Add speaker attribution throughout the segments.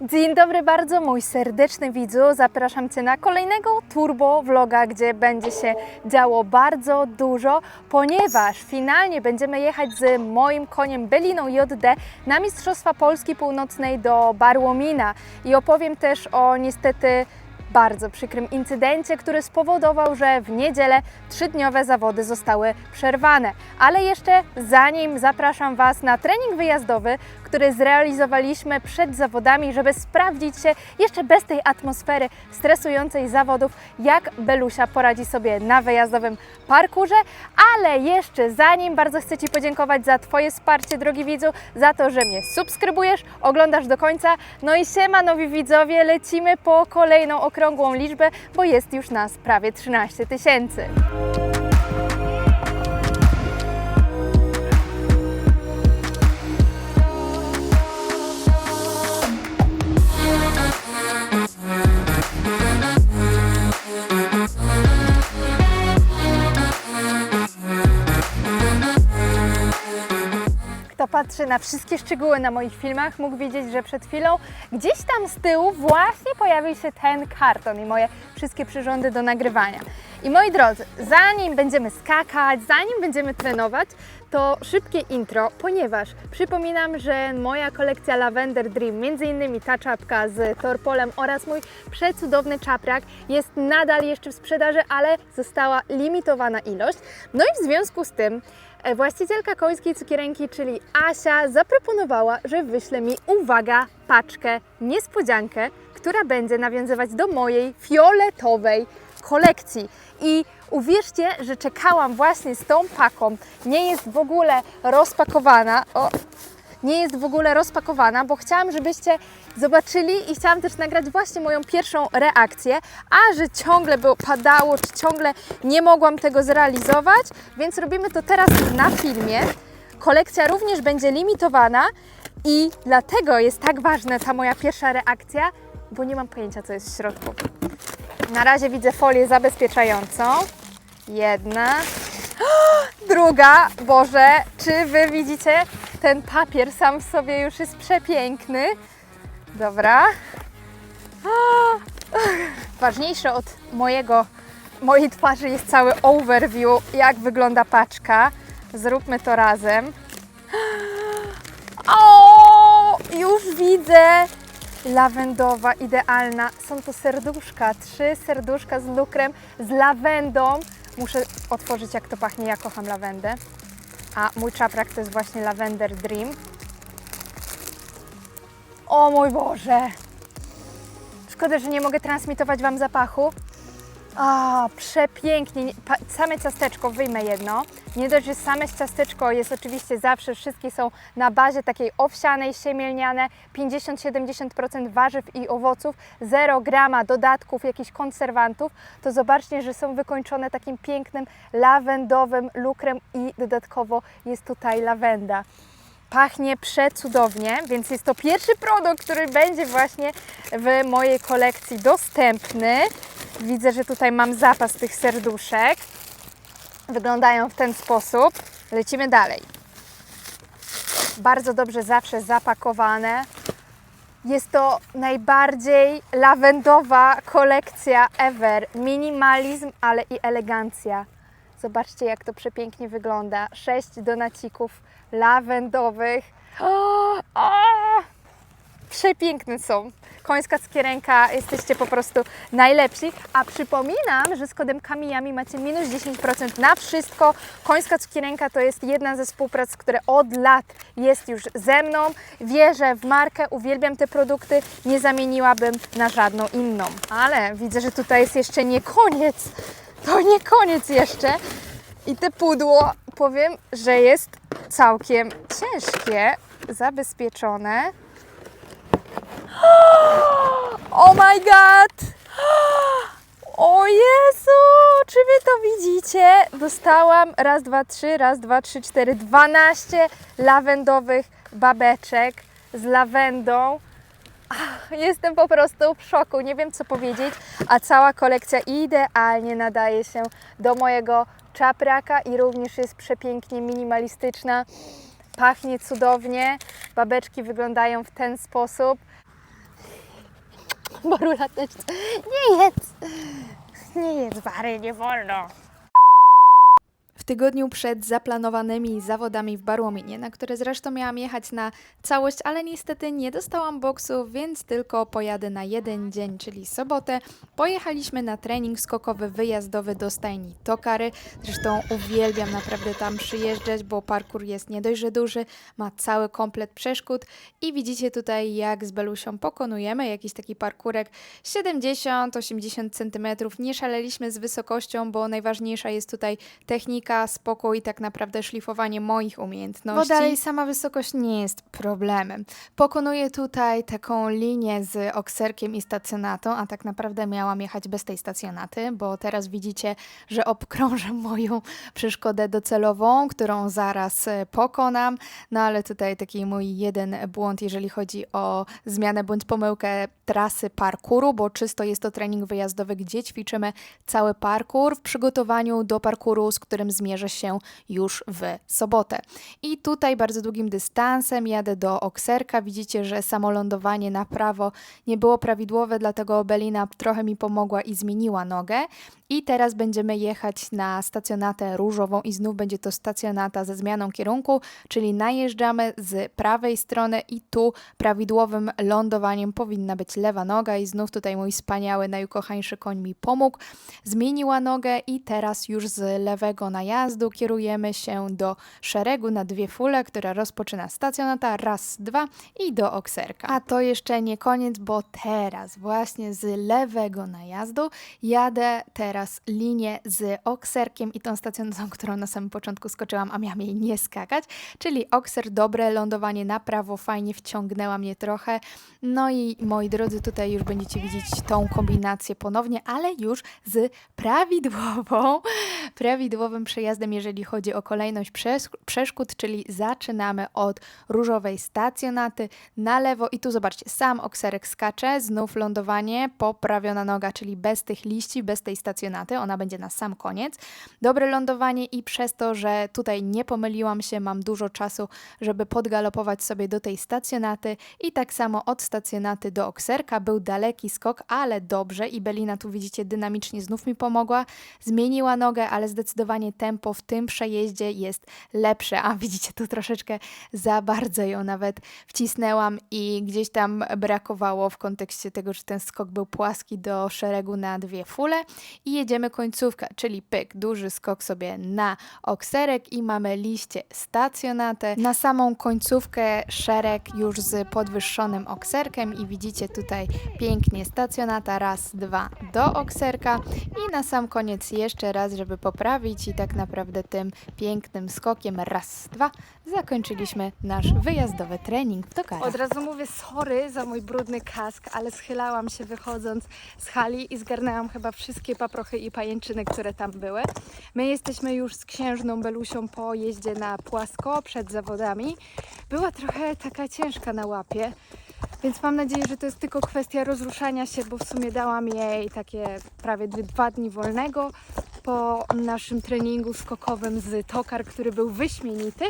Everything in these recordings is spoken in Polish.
Speaker 1: Dzień dobry bardzo, mój serdeczny widzu. Zapraszam Cię na kolejnego turbo vloga, gdzie będzie się działo bardzo dużo, ponieważ finalnie będziemy jechać z moim koniem Beliną JD na Mistrzostwa Polski Północnej do Barłomina i opowiem też o niestety bardzo przykrym incydencie, który spowodował, że w niedzielę trzydniowe zawody zostały przerwane. Ale jeszcze zanim zapraszam Was na trening wyjazdowy, który zrealizowaliśmy przed zawodami, żeby sprawdzić się jeszcze bez tej atmosfery stresującej zawodów, jak Belusia poradzi sobie na wyjazdowym parkurze. Ale jeszcze zanim bardzo chcę Ci podziękować za Twoje wsparcie, drogi widzu, za to, że mnie subskrybujesz, oglądasz do końca. No i siema nowi widzowie, lecimy po kolejną okrągłą liczbę, bo jest już nas prawie 13 tysięcy. Kto patrzy na wszystkie szczegóły na moich filmach, mógł wiedzieć, że przed chwilą gdzieś tam z tyłu właśnie pojawił się ten karton i moje wszystkie przyrządy do nagrywania. I moi drodzy, zanim będziemy skakać, zanim będziemy trenować, to szybkie intro, ponieważ przypominam, że moja kolekcja Lavender Dream, między innymi ta czapka z Torpolem oraz mój przecudowny czaprak jest nadal jeszcze w sprzedaży, ale została limitowana ilość. No i w związku z tym Właścicielka końskiej cukierenki, czyli Asia, zaproponowała, że wyśle mi, uwaga, paczkę, niespodziankę, która będzie nawiązywać do mojej fioletowej kolekcji. I uwierzcie, że czekałam właśnie z tą paką. Nie jest w ogóle rozpakowana. O, nie jest w ogóle rozpakowana, bo chciałam, żebyście zobaczyli i chciałam też nagrać właśnie moją pierwszą reakcję, a że ciągle było padało, czy ciągle nie mogłam tego zrealizować, więc robimy to teraz na filmie. Kolekcja również będzie limitowana i dlatego jest tak ważna ta moja pierwsza reakcja, bo nie mam pojęcia, co jest w środku. Na razie widzę folię zabezpieczającą. Jedna, Druga, Boże, czy Wy widzicie? Ten papier sam w sobie już jest przepiękny. Dobra. Ważniejsze od mojego, mojej twarzy jest cały overview, jak wygląda paczka. Zróbmy to razem. O, już widzę. Lawendowa, idealna. Są to serduszka, trzy serduszka z lukrem, z lawendą. Muszę otworzyć, jak to pachnie. Ja kocham lawendę. A mój czaprak to jest właśnie Lavender Dream. O mój Boże! Szkoda, że nie mogę transmitować Wam zapachu. A, przepięknie. Nie- pa- Same ciasteczko, wyjmę jedno. Nie dość, że same ciasteczko jest oczywiście zawsze, wszystkie są na bazie takiej owsianej, siemielniane, 50-70% warzyw i owoców, 0 grama dodatków, jakichś konserwantów, to zobaczcie, że są wykończone takim pięknym lawendowym lukrem i dodatkowo jest tutaj lawenda. Pachnie przecudownie, więc jest to pierwszy produkt, który będzie właśnie w mojej kolekcji dostępny. Widzę, że tutaj mam zapas tych serduszek. Wyglądają w ten sposób. Lecimy dalej. Bardzo dobrze zawsze zapakowane. Jest to najbardziej lawendowa kolekcja ever. Minimalizm, ale i elegancja. Zobaczcie, jak to przepięknie wygląda. Sześć donacików lawendowych. O, o, przepiękne są. Końska skierenka, jesteście po prostu najlepsi. A przypominam, że z kodem Kamijami macie minus 10% na wszystko. Końska cukierenka to jest jedna ze współprac, które od lat jest już ze mną. Wierzę w markę, uwielbiam te produkty, nie zamieniłabym na żadną inną. Ale widzę, że tutaj jest jeszcze nie koniec. To nie koniec jeszcze. I te pudło, powiem, że jest całkiem ciężkie, zabezpieczone. Oh my god! O Jezu! Czy wy to widzicie? Dostałam raz, dwa, trzy, raz, dwa, trzy, cztery, 12 lawendowych babeczek z lawendą. Jestem po prostu w szoku, nie wiem co powiedzieć, a cała kolekcja idealnie nadaje się do mojego czapraka i również jest przepięknie minimalistyczna. Pachnie cudownie, babeczki wyglądają w ten sposób. Barulateczce. Nie jedz! Nie jedz wary, nie wolno. Tygodniu przed zaplanowanymi zawodami w Barłominie, na które zresztą miałam jechać na całość, ale niestety nie dostałam boksów, więc tylko pojadę na jeden dzień, czyli sobotę. Pojechaliśmy na trening skokowy wyjazdowy do stajni Tokary. Zresztą uwielbiam naprawdę tam przyjeżdżać, bo parkour jest nie dość, że duży, ma cały komplet przeszkód i widzicie tutaj jak z Belusią pokonujemy jakiś taki parkurek 70-80 cm. Nie szaleliśmy z wysokością, bo najważniejsza jest tutaj technika, spokój i tak naprawdę szlifowanie moich umiejętności. Bo dalej sama wysokość nie jest problemem. Pokonuję tutaj taką linię z okserkiem i stacjonatą, a tak naprawdę miałam jechać bez tej stacjonaty, bo teraz widzicie, że obkrążę moją przeszkodę docelową, którą zaraz e, pokonam. No ale tutaj taki mój jeden błąd, jeżeli chodzi o zmianę bądź pomyłkę trasy parkuru, bo czysto jest to trening wyjazdowy, gdzie ćwiczymy cały parkour w przygotowaniu do parkuru, z którym zmierzę się już w sobotę. I tutaj bardzo długim dystansem jadę do Okserka. Widzicie, że samo lądowanie na prawo nie było prawidłowe, dlatego Belina trochę mi pomogła i zmieniła nogę. I teraz będziemy jechać na stacjonatę różową i znów będzie to stacjonata ze zmianą kierunku, czyli najeżdżamy z prawej strony i tu prawidłowym lądowaniem powinna być lewa noga i znów tutaj mój wspaniały, najukochańszy koń mi pomógł. Zmieniła nogę i teraz już z lewego najazdu kierujemy się do szeregu na dwie fule, która rozpoczyna stacjonata raz, dwa i do okserka. A to jeszcze nie koniec, bo teraz właśnie z lewego najazdu jadę teraz linię z okserkiem i tą stacjonatą, którą na samym początku skoczyłam, a miałam jej nie skakać, czyli okser, dobre lądowanie na prawo, fajnie wciągnęła mnie trochę. No i moi drodzy, tutaj już będziecie widzieć tą kombinację ponownie, ale już z prawidłową, prawidłowym przejazdem, jeżeli chodzi o kolejność przesz- przeszkód, czyli zaczynamy od różowej stacjonaty na lewo i tu zobaczcie, sam okserek skacze, znów lądowanie, poprawiona noga, czyli bez tych liści, bez tej stacjonaty, ona będzie na sam koniec. Dobre lądowanie i przez to, że tutaj nie pomyliłam się, mam dużo czasu, żeby podgalopować sobie do tej stacjonaty i tak samo od stacjonaty do okserka był daleki skok, ale dobrze. I Belina tu widzicie dynamicznie znów mi pomogła, zmieniła nogę, ale zdecydowanie tempo w tym przejeździe jest lepsze, a widzicie tu troszeczkę za bardzo ją nawet wcisnęłam i gdzieś tam brakowało w kontekście tego, że ten skok był płaski do szeregu na dwie fule. I jedziemy końcówkę, czyli pyk, duży skok sobie na okserek i mamy liście stacjonatę. Na samą końcówkę szereg już z podwyższonym okserkiem i widzicie tutaj pięknie stacjonata, raz, dwa do okserka i na sam koniec jeszcze raz, żeby poprawić i tak naprawdę tym pięknym skokiem, raz, dwa, zakończyliśmy nasz wyjazdowy trening w Tokarach.
Speaker 2: Od razu mówię sorry za mój brudny kask, ale schylałam się wychodząc z hali i zgarnęłam chyba wszystkie paprochy i pajęczyny, które tam były. My jesteśmy już z księżną Belusią po jeździe na płasko przed zawodami. Była trochę taka ciężka na łapie, więc mam nadzieję, że to jest tylko kwestia rozruszania się, bo w sumie dałam jej takie prawie dwa dni wolnego po naszym treningu skokowym z Tokar, który był wyśmienity.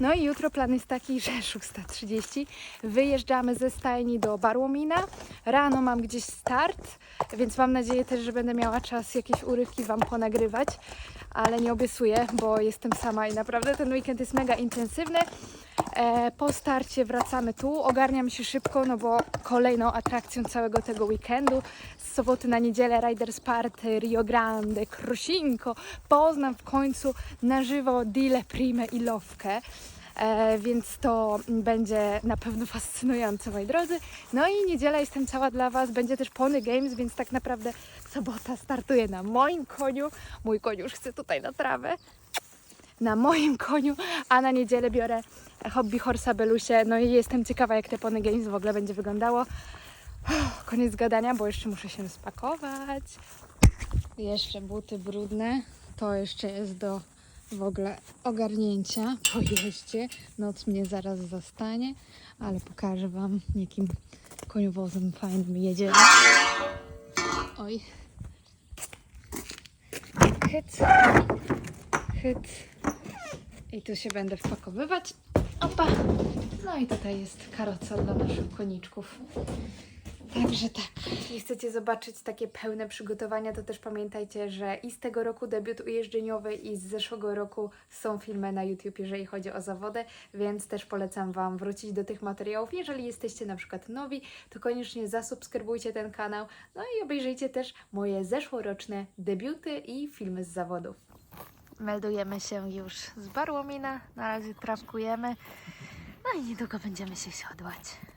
Speaker 2: No i jutro plan jest taki, że 6.30 wyjeżdżamy ze stajni do Barłomina. Rano mam gdzieś start, więc mam nadzieję też, że będę miała czas jakieś urywki Wam ponagrywać, ale nie obiecuję, bo jestem sama i naprawdę ten weekend jest mega intensywny. E, po starcie wracamy tu, ogarniam się szybko, no bo kolejną atrakcją całego tego weekendu z soboty na niedzielę Riders Party, Rio Grande, Krosinko. Poznam w końcu na żywo Dile, Prime i Lowkę. E, więc to będzie na pewno fascynujące, moi drodzy. No i niedziela jestem cała dla Was, będzie też Pony Games, więc tak naprawdę sobota startuje na moim koniu. Mój koń już chce tutaj na trawę. Na moim koniu, a na niedzielę biorę hobby horsa Belusie. No i jestem ciekawa, jak te Pony Games w ogóle będzie wyglądało. Koniec gadania, bo jeszcze muszę się spakować. Jeszcze buty brudne. To jeszcze jest do w ogóle ogarnięcia po jeździe. Noc mnie zaraz zastanie, ale pokażę Wam, jakim koniowozem fajnym jedziemy. Oj. Hyc. Hyc. I tu się będę wpakowywać. Opa. No i tutaj jest karoca dla naszych koniczków.
Speaker 1: Także tak. Jeśli chcecie zobaczyć takie pełne przygotowania, to też pamiętajcie, że i z tego roku debiut ujeżdżeniowy i z zeszłego roku są filmy na YouTube, jeżeli chodzi o zawody, więc też polecam Wam wrócić do tych materiałów. Jeżeli jesteście na przykład nowi, to koniecznie zasubskrybujcie ten kanał, no i obejrzyjcie też moje zeszłoroczne debiuty i filmy z zawodów. Meldujemy się już z Barłomina, na razie trawkujemy, no i niedługo będziemy się siodłać.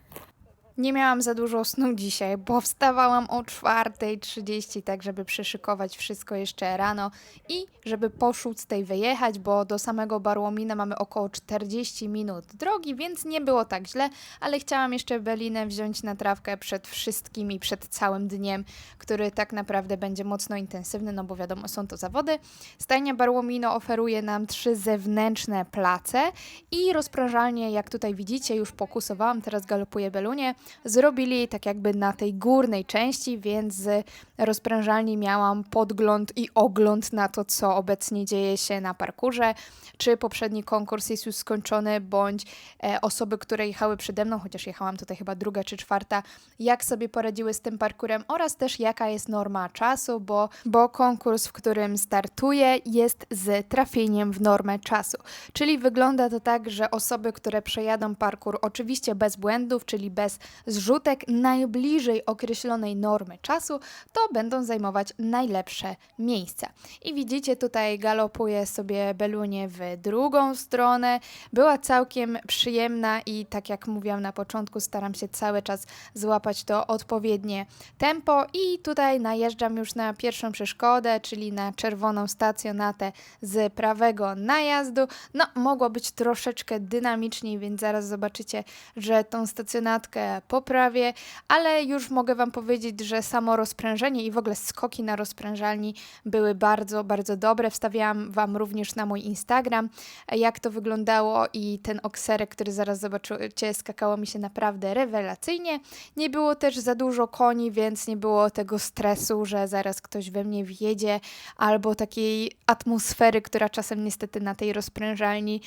Speaker 1: Nie miałam za dużo snu dzisiaj, bo wstawałam o 4.30, tak żeby przyszykować wszystko jeszcze rano i żeby po szóstej wyjechać, bo do samego Barłomina mamy około 40 minut drogi, więc nie było tak źle, ale chciałam jeszcze Belinę wziąć na trawkę przed wszystkimi, przed całym dniem, który tak naprawdę będzie mocno intensywny, no bo wiadomo, są to zawody. Stajnia Barłomino oferuje nam trzy zewnętrzne place i rozprężalnie, jak tutaj widzicie, już pokusowałam, teraz galopuję Belunie, zrobili tak jakby na tej górnej części, więc z rozprężalni miałam podgląd i ogląd na to, co obecnie dzieje się na parkurze, czy poprzedni konkurs jest już skończony, bądź e, osoby, które jechały przede mną, chociaż jechałam tutaj chyba druga czy czwarta, jak sobie poradziły z tym parkurem oraz też jaka jest norma czasu, bo, bo konkurs, w którym startuję jest z trafieniem w normę czasu. Czyli wygląda to tak, że osoby, które przejadą parkur oczywiście bez błędów, czyli bez zrzutek najbliżej określonej normy czasu, to będą zajmować najlepsze miejsca. I widzicie tutaj galopuję sobie Belunię w drugą stronę. Była całkiem przyjemna i tak jak mówiłam na początku, staram się cały czas złapać to odpowiednie tempo i tutaj najeżdżam już na pierwszą przeszkodę, czyli na czerwoną stacjonatę z prawego najazdu. No, mogło być troszeczkę dynamiczniej, więc zaraz zobaczycie, że tą stacjonatkę poprawię, ale już mogę Wam powiedzieć, że samo rozprężenie i w ogóle skoki na rozprężalni były bardzo, bardzo dobre. Wstawiałam Wam również na mój Instagram, jak to wyglądało i ten okserek, który zaraz zobaczycie, skakało mi się naprawdę rewelacyjnie. Nie było też za dużo koni, więc nie było tego stresu, że zaraz ktoś we mnie wjedzie, albo takiej atmosfery, która czasem niestety na tej rozprężalni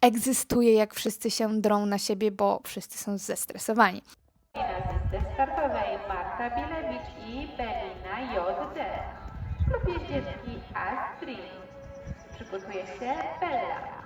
Speaker 1: egzystuje, jak wszyscy się drą na siebie, bo wszyscy są zestresowani.
Speaker 3: Na pistę startowej Marta Bilewicz i Belina JD. W klubie ścieżki Astrid. Przygotuje się Bella.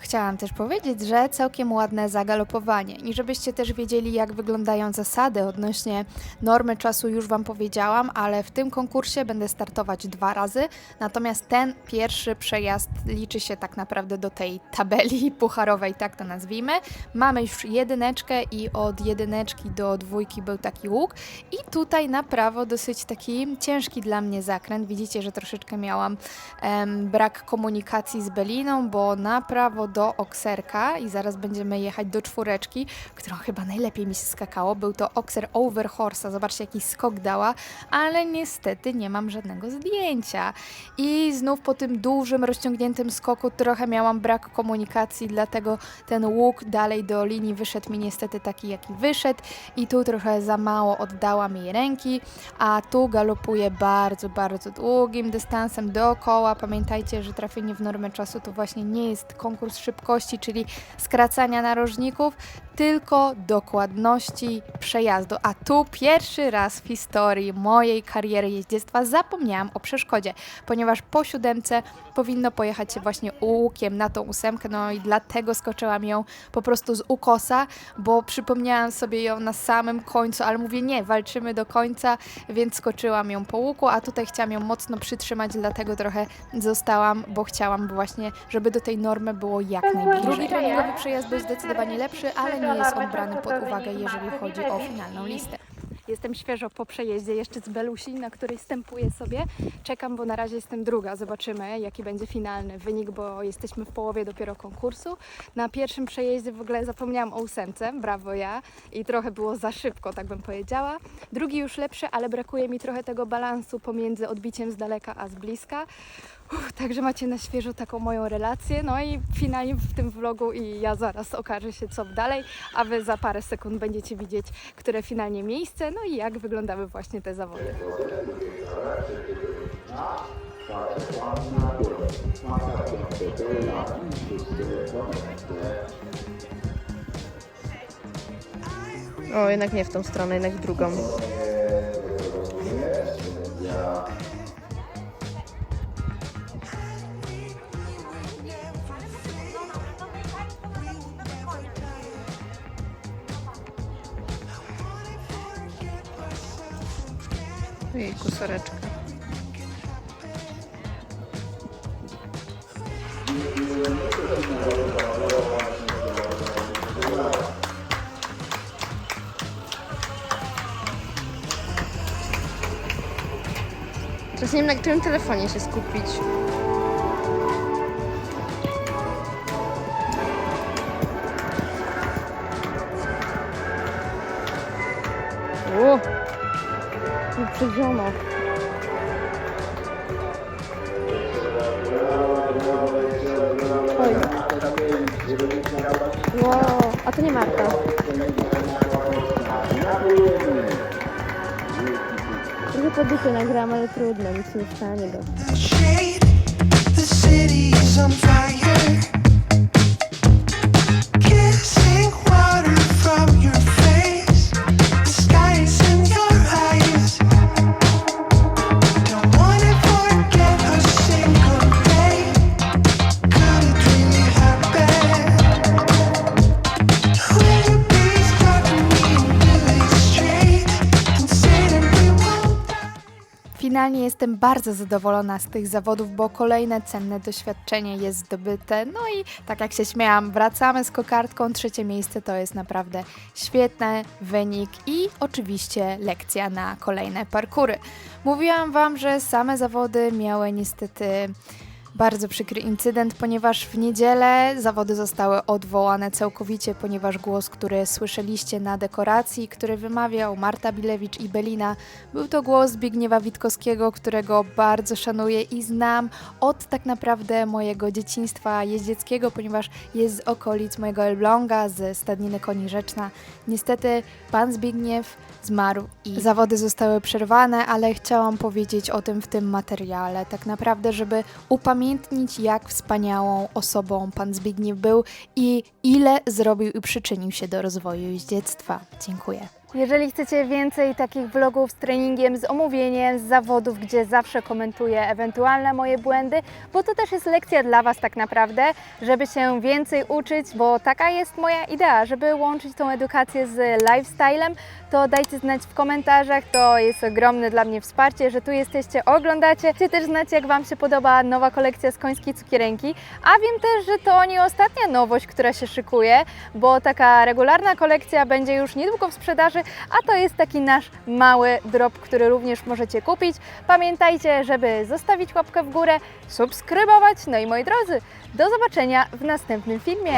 Speaker 1: Chciałam też powiedzieć, że całkiem ładne zagalopowanie. I żebyście też wiedzieli, jak wyglądają zasady odnośnie normy czasu, już Wam powiedziałam, ale w tym konkursie będę startować dwa razy. Natomiast ten pierwszy przejazd liczy się tak naprawdę do tej tabeli pucharowej, tak to nazwijmy. Mamy już jedyneczkę i od jedyneczki do dwójki był taki łuk. I tutaj na prawo dosyć taki ciężki dla mnie zakręt. Widzicie, że troszeczkę miałam em, brak komunikacji z Beliną, bo na prawo do Okserka i zaraz będziemy jechać do czwóreczki, którą chyba najlepiej mi się skakało. Był to Okser Over Horse'a. Zobaczcie, jaki skok dała, ale niestety nie mam żadnego zdjęcia. I znów po tym dużym, rozciągniętym skoku trochę miałam brak komunikacji, dlatego ten łuk dalej do linii wyszedł mi niestety taki, jaki wyszedł i tu trochę za mało oddałam jej ręki, a tu galopuję bardzo, bardzo długim dystansem dookoła. Pamiętajcie, że trafienie w normę czasu to właśnie nie jest konkurs szybkości, czyli skracania narożników, tylko dokładności przejazdu. A tu pierwszy raz w historii mojej kariery jeździectwa zapomniałam o przeszkodzie, ponieważ po siódemce powinno pojechać się właśnie łukiem na tą ósemkę, no i dlatego skoczyłam ją po prostu z ukosa, bo przypomniałam sobie ją na samym końcu, ale mówię nie, walczymy do końca, więc skoczyłam ją po łuku, a tutaj chciałam ją mocno przytrzymać, dlatego trochę zostałam, bo chciałam właśnie, żeby do tej normy było jak najbliżej. Drugi treningowy przejazd był zdecydowanie lepszy, ale nie jest on brany pod uwagę, jeżeli chodzi o finalną listę. Jestem świeżo po przejeździe jeszcze z Belusi, na której stępuję sobie. Czekam, bo na razie jestem druga. Zobaczymy, jaki będzie finalny wynik, bo jesteśmy w połowie dopiero konkursu. Na pierwszym przejeździe w ogóle zapomniałam o ósemce, brawo ja, i trochę było za szybko, tak bym powiedziała. Drugi już lepszy, ale brakuje mi trochę tego balansu pomiędzy odbiciem z daleka a z bliska. Także macie na świeżo taką moją relację. No i finalnie w tym vlogu i ja zaraz okaże się co dalej, a wy za parę sekund będziecie widzieć, które finalnie miejsce, no i jak wyglądały właśnie te zawody.
Speaker 4: O, jednak nie w tą stronę, jednak w drugą. Teraz nie wiem, na którym telefonie się skupić. Trochę po dupie nagram, ale trudno, nic nie stanie go.
Speaker 1: Finalnie jestem bardzo zadowolona z tych zawodów, bo kolejne cenne doświadczenie jest zdobyte. No i tak jak się śmiałam, wracamy z kokardką. Trzecie miejsce to jest naprawdę świetny wynik i oczywiście lekcja na kolejne parkury. Mówiłam Wam, że same zawody miały niestety bardzo przykry incydent, ponieważ w niedzielę zawody zostały odwołane całkowicie, ponieważ głos, który słyszeliście na dekoracji, który wymawiał Marta Bilewicz i Belina, był to głos Zbigniewa Witkowskiego, którego bardzo szanuję i znam od tak naprawdę mojego dzieciństwa jeździeckiego, ponieważ jest z okolic mojego Elbląga, ze Stadniny Koni Rzeczna. Niestety pan Zbigniew zmarł i zawody zostały przerwane, ale chciałam powiedzieć o tym w tym materiale. Tak naprawdę, żeby upamiętnić, jak wspaniałą osobą pan Zbigniew był i ile zrobił i przyczynił się do rozwoju jeździectwa. Dziękuję.
Speaker 5: Jeżeli chcecie więcej takich vlogów z treningiem, z omówieniem, z zawodów, gdzie zawsze komentuję ewentualne moje błędy, bo to też jest lekcja dla Was tak naprawdę, żeby się więcej uczyć, bo taka jest moja idea, żeby łączyć tą edukację z lifestylem, to dajcie znać w komentarzach, to jest ogromne dla mnie wsparcie, że tu jesteście, oglądacie. Chcecie też znać, jak Wam się podoba nowa kolekcja z końskiej cukierenki, a wiem też, że to nie ostatnia nowość, która się szykuje, bo taka regularna kolekcja będzie już niedługo w sprzedaży, a to jest taki nasz mały drop, który również możecie kupić. Pamiętajcie, żeby zostawić łapkę w górę, subskrybować. No i moi drodzy, do zobaczenia w następnym filmie.